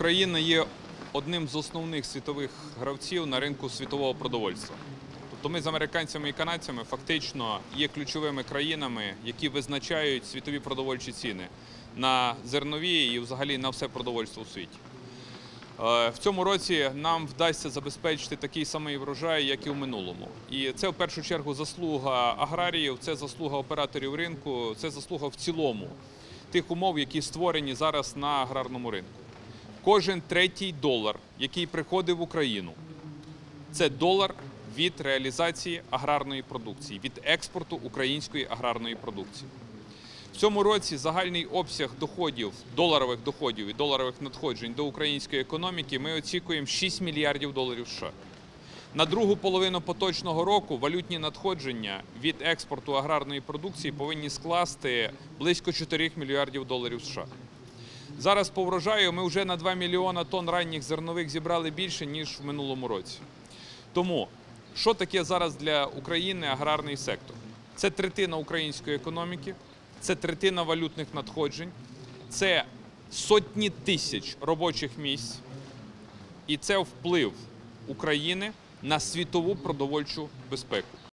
Україна є одним з основних світових гравців на ринку світового продовольства. Тобто ми з американцями і канадцями фактично є ключовими країнами, які визначають світові продовольчі ціни на зернові і взагалі на все продовольство у світі. Е, В цьому році нам вдасться забезпечити такий самий врожай, як і в минулому. І це в першу чергу заслуга аграріїв, це заслуга операторів ринку, це заслуга в цілому тих умов, які створені зараз на аграрному ринку. Кожен третій долар, який приходить в Україну, це долар від реалізації аграрної продукції, від експорту української аграрної продукції. В цьому році загальний обсяг доходів, доларових доходів і доларових надходжень до української економіки ми очікуємо 6 мільярдів доларів США. На другу половину поточного року валютні надходження від експорту аграрної продукції повинні скласти близько 4 мільярдів доларів США. Зараз по врожаю ми вже на 2 мільйона тонн ранніх зернових зібрали більше, ніж в минулому році. Тому, що таке зараз для України аграрний сектор? Це третина української економіки, це третина валютних надходжень, це сотні тисяч робочих місць, і це вплив України на світову продовольчу безпеку.